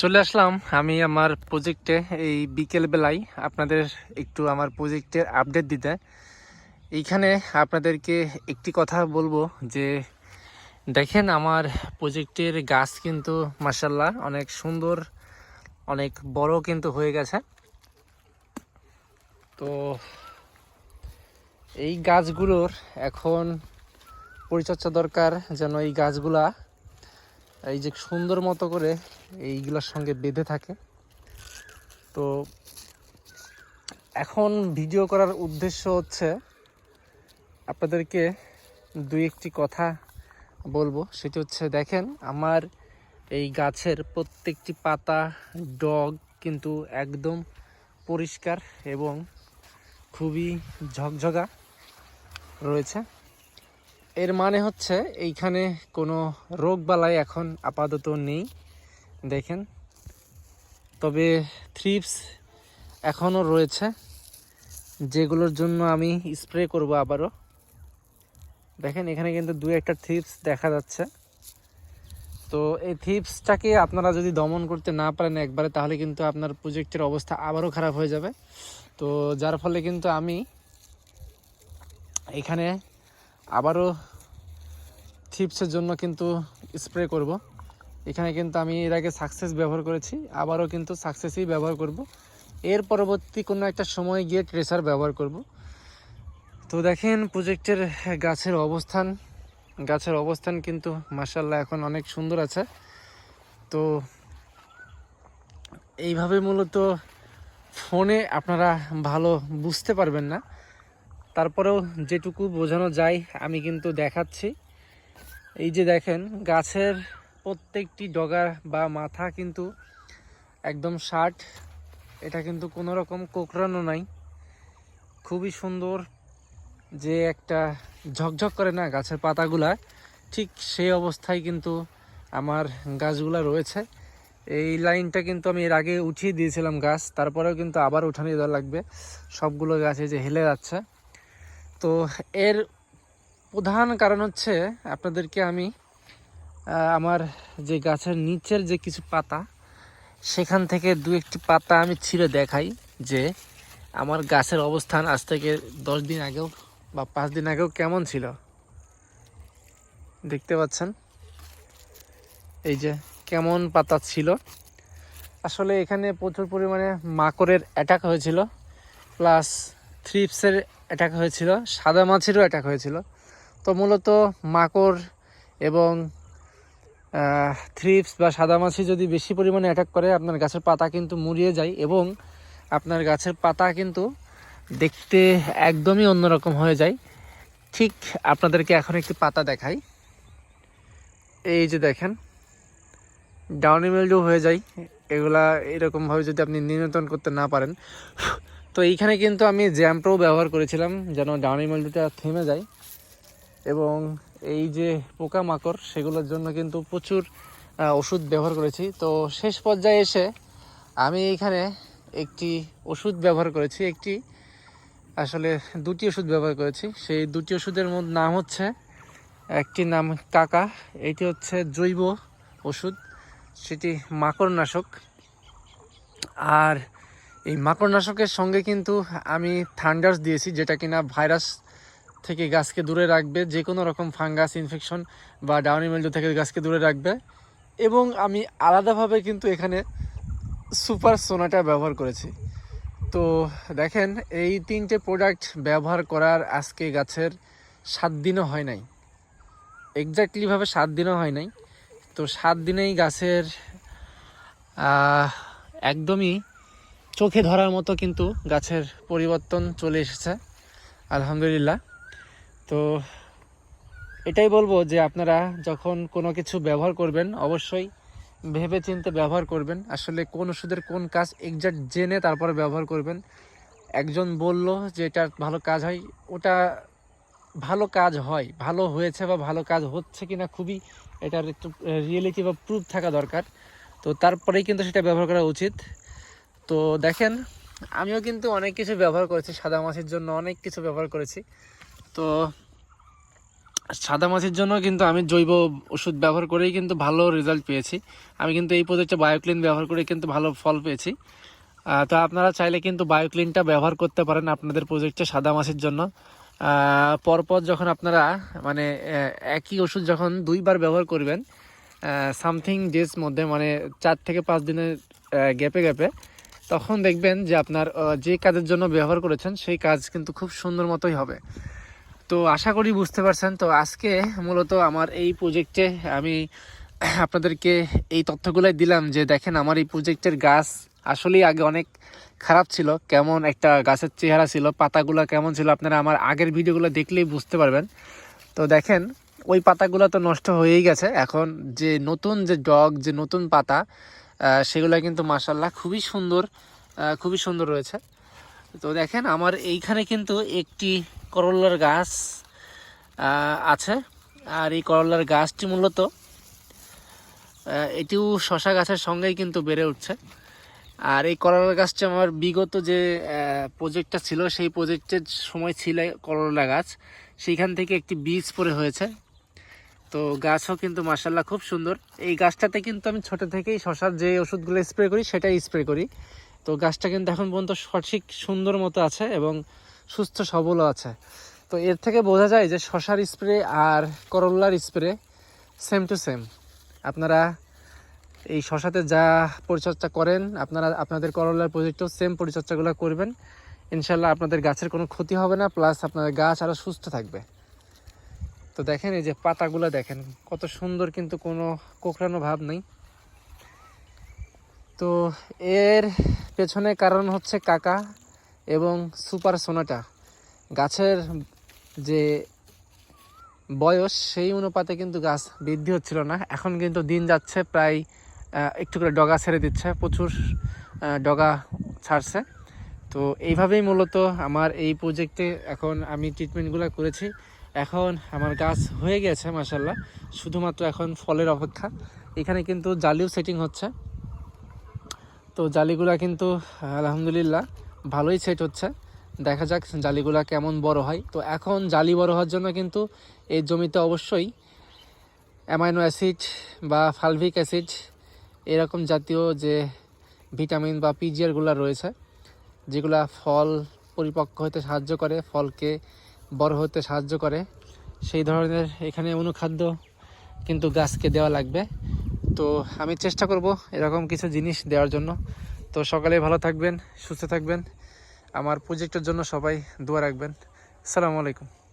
চলে আসলাম আমি আমার প্রজেক্টে এই বিকেল বেলায় আপনাদের একটু আমার প্রজেক্টের আপডেট দিতে। এইখানে আপনাদেরকে একটি কথা বলব যে, দেখেন আমার প্রজেক্টের গাছ কিন্তু মাসাল্লাহ অনেক সুন্দর, অনেক বড় কিন্তু হয়ে গেছে। তো এই গাছগুলোর এখন পরিচর্যা দরকার যেন এই গাছগুলা এই যে সুন্দর মতো করে এইগুলোর সঙ্গে বেঁধে থাকে। তো এখন ভিডিও করার উদ্দেশ্য হচ্ছে আপনাদেরকে দুই একটি কথা বলব। সেটি হচ্ছে, দেখেন, আমার এই গাছের প্রত্যেকটি পাতা, ডগ কিন্তু একদম পরিষ্কার এবং খুবই ঝকঝকা রয়েছে। এর মানে হচ্ছে এইখানে কোনো রোগ বালাই এখন আপাতত নেই, দেখেন। তবে থ্রিপস এখনও রয়েছে, যেগুলোর জন্য আমি স্প্রে করব আবারও। দেখেন, এখানে কিন্তু দু একটা থ্রিপস দেখা যাচ্ছে। তো এই থিপসটাকে আপনারা যদি দমন করতে না পারেন একবারে, তাহলে কিন্তু আপনার প্রজেক্টের অবস্থা আবারও খারাপ হয়ে যাবে। তো যার ফলে কিন্তু আমি এখানে আবারও থিপসের জন্য কিন্তু স্প্রে করব। এখানে কিন্তু আমি এর আগে সাকসেস ব্যবহার করেছি, আবারও কিন্তু সাকসেসই ব্যবহার করব। এর পরবর্তী কোনো একটা সময় গিয়ে ট্রেসার ব্যবহার করব। তো দেখেন প্রজেক্টের গাছের অবস্থান গাছের অবস্থান কিন্তু মাসাল্লাহ এখন অনেক সুন্দর আছে। তো এইভাবে মূলত ফোনে আপনারা ভালো বুঝতে পারবেন না। তারপরেও যেটুকু বোঝানো যায়, আমি কিন্তু দেখাচ্ছি। এই যে দেখেন, গাছের প্রত্যেকটি ডগা বা মাথা কিন্তু একদম শার্ট এটা কিন্তু কোনো রকম কোকড়ানো নাই। খুবই সুন্দর যে একটা ঝকঝক করে না গাছের পাতাগুলা, ঠিক সেই অবস্থায় কিন্তু আমার গাছগুলা রয়েছে। এই লাইনটা কিন্তু আমি এর আগে উঠিয়ে দিয়েছিলাম গাছ, তারপরেও কিন্তু আবার উঠানো দেওয়া লাগবে। সবগুলো গাছে যে হেলে যাচ্ছে। তো এর প্রধান কারণ হচ্ছে আপনাদেরকে আমি আমার যে গাছের নিচের যে কিছু পাতা, সেখান থেকে দু একটি পাতা আমি ছিঁড়ে দেখাই যে আমার গাছের অবস্থান আজ থেকে দশ দিন আগেও বা পাঁচ দিন আগেও কেমন ছিল। দেখতে পাচ্ছেন? এই যে কেমন পাতা ছিল। আসলে এখানে প্রচুর পরিমাণে মাকড়ের অ্যাটাক হয়েছিল। প্লাস থ্রিপসের অ্যাটাক হয়েছিল, সাদা মাছিরও অ্যাটাক হয়েছিল। তো মূলত মাকড় এবং থ্রিপস বা সাদা মাছি যদি বেশি পরিমাণে অ্যাটাক করে, আপনার গাছের পাতা কিন্তু মুড়িয়ে যায় এবং আপনার গাছের পাতা কিন্তু দেখতে একদমই অন্যরকম হয়ে যায়। ঠিক আপনাদেরকে এখন একটি পাতা দেখাই। এই যে দেখেন ডাউনি মিল্ডু হয়ে যায়। এগুলা এরকমভাবে যদি আপনি নিয়ন্ত্রণ করতে না পারেন তো এইখানে কিন্তু আমি জ্যাম্প্রো ব্যবহার করেছিলাম, যেন ডাউনি মিল্ডুটা থেমে যায়। এবং এই যে পোকামাকড়, সেগুলোর জন্য কিন্তু প্রচুর ওষুধ ব্যবহার করেছি। তো শেষ পর্যায়ে এসে আমি এইখানে একটি ওষুধ ব্যবহার করেছি, একটি, আসলে দুটি ওষুধ ব্যবহার করেছি। সেই দুটি ওষুধের মধ্যে নাম হচ্ছে, একটি নাম কাকা, এটি হচ্ছে জৈব ওষুধ, সেটি মাকড়নাশক। আর এই মাকড়নাশকের সঙ্গে কিন্তু আমি থান্ডার্স দিয়েছি, যেটা কিনা ভাইরাস থেকে গাছকে দূরে রাখবে যে কোনো রকম ফাঙ্গাস ইনফেকশন বা ডাউনি মিল্ডু থেকে গাছকে দূরে রাখবে। এবং আমি আলাদাভাবে কিন্তু এখানে সুপার সোনাটা ব্যবহার করেছি। তো দেখেন, এই তিনটে প্রোডাক্ট ব্যবহার করার আজকে গাছের সাত দিনও হয় নাই। এক্স্যাক্টলিভাবে সাত দিনও হয় নাই। তো সাত দিনেই গাছের একদমই চোখে ধরার মতো কিন্তু গাছের পরিবর্তন চলে এসেছে, আলহামদুলিল্লাহ। তো এটাই বলব যে আপনারা যখন কোনো কিছু ব্যবহার করবেন, অবশ্যই ভেবে চিন্তে ব্যবহার করবেন। আসলে কোন ওষুধের কোন কাজ এক্সাক্ট জেনে তারপরে ব্যবহার করবেন। একজন বলল যে এটা ভালো কাজ হয়, ওটা ভালো কাজ হয়, ভালো হয়েছে বা ভালো কাজ হচ্ছে কিনা খুবই এটার একটু রিয়েলিটি বা প্রুফ থাকা দরকার। তো তারপরেই কিন্তু সেটা ব্যবহার করা উচিত। তো দেখেন, আমিও কিন্তু অনেক কিছু ব্যবহার করেছি, সাদা মাছের জন্য অনেক কিছু ব্যবহার করেছি। তো সাদা মাছির জন্য কিন্তু আমি জৈব ওষুধ ব্যবহার করেই কিন্তু ভালো রেজাল্ট পেয়েছি। আমি কিন্তু এই প্রজেক্টে বায়োক্লিন ব্যবহার করে কিন্তু ভালো ফল পেয়েছি। তো আপনারা চাইলে কিন্তু বায়োক্লিনটা ব্যবহার করতে পারেন আপনাদের প্রজেক্টে সাদা মাছির জন্য। পরপর যখন আপনারা মানে একই ওষুধ যখন দুইবার ব্যবহার করবেন সামথিং ডেজ মধ্যে মানে চার থেকে পাঁচ দিনের গ্যাপে গ্যাপে তখন দেখবেন যে আপনার যে কাজের জন্য ব্যবহার করেছেন, সেই কাজ কিন্তু খুব সুন্দর মতোই হবে। তো আশা করি বুঝতে পারছেন। তো আজকে মূলত আমার এই প্রজেক্টে আমি আপনাদেরকে এই তথ্যগুলাই দিলাম যে, দেখেন আমার এই প্রজেক্টের গাছ আসলেই আগে অনেক খারাপ ছিল। কেমন একটা গাছের চেহারা ছিল, পাতাগুলো কেমন ছিল, আপনারা আমার আগের ভিডিওগুলো দেখলেই বুঝতে পারবেন। তো দেখেন, ওই পাতাগুলো তো নষ্ট হয়েই গেছে। এখন যে নতুন যে ডগ, যে নতুন পাতা সেগুলো কিন্তু মাসাল্লাহ খুবই সুন্দর খুবই সুন্দর রয়েছে। তো দেখেন, আমার এইখানে কিন্তু একটি করল্লার গাছ আছে। আর এই করল্লার গাছটি মূলত এটিও শশা গাছের সঙ্গেই কিন্তু বেড়ে উঠছে। আর এই করলা গাছটা আমার বিগত যে প্রজেক্টটা ছিল, সেই প্রজেক্টের সময় ছিল করলা গাছ। সেইখান থেকে একটি বীজ পরে হয়েছে। তো গাছও কিন্তু মাসাল্লাহ খুব সুন্দর। এই গাছটাতে কিন্তু আমি ছোট থেকেই শশার যে ওষুধগুলো স্প্রে করি, সেটাই স্প্রে করি। তো গাছটা কিন্তু এখন পর্যন্ত সঠিক সুন্দর মতো আছে এবং সুস্থ সবলও আছে। তো এর থেকে বোঝা যায় যে শশার স্প্রে আর করল্লার স্প্রে সেম টু সেম আপনারা এই শশাতে যা পরিচর্যা করেন, আপনারা, আপনাদের করলার প্রজেক্টেও সেম পরিচর্যাগুলো করবেন। ইনশাল্লাহ আপনাদের গাছের কোনো ক্ষতি হবে না প্লাস আপনাদের গাছ আরও সুস্থ থাকবে। তো দেখেন এই যে পাতাগুলো দেখেন, কত সুন্দর কিন্তু কোনো কোকড়ানো ভাব নেই। তো এর পেছনে কারণ হচ্ছে কাকা এবং সুপার সোনাটা। গাছের যে বয়স, সেই অনুপাতে কিন্তু গাছ বৃদ্ধি হচ্ছিল না। এখন কিন্তু দিন যাচ্ছে, প্রায় একটু করে ডগা ছেড়ে দিচ্ছে, প্রচুর ডগা ছাড়ছে। তো এইভাবেই মূলত আমার এই প্রজেক্টে এখন আমি ট্রিটমেন্টগুলো করেছি। এখন আমার গাছ হয়ে গেছে মাসাল্লাহ শুধুমাত্র এখন ফলের অপেক্ষা। এখানে কিন্তু জালিও সেটিং হচ্ছে। তো জালিগুলা কিন্তু, আলহামদুলিল্লাহ, ভালোই সেট হচ্ছে। দেখা যাক জালিগুলা কেমন বড় হয়। তো এখন জালি বড় হওয়ার জন্য কিন্তু এই জমিতে অবশ্যই অ্যামাইনো অ্যাসিড বা ফালভিক অ্যাসিড এরকম জাতীয় যে ভিটামিন বা পিজিআরগুলো রয়েছে, যেগুলা ফল পরিপক্ক হতে সাহায্য করে, ফলকে বড় হতে সাহায্য করে। সেই ধরনের এখানে অনুখাদ্য কিন্তু গাছকে দেওয়া লাগবে। তো আমি চেষ্টা করব এরকম কিছু জিনিস দেওয়ার জন্য। তো সকালে ভালো থাকবেন, সুস্থ থাকবেন। আমার প্রজেক্টের জন্য সবাই দোয়া রাখবেন। আসসালামু আলাইকুম।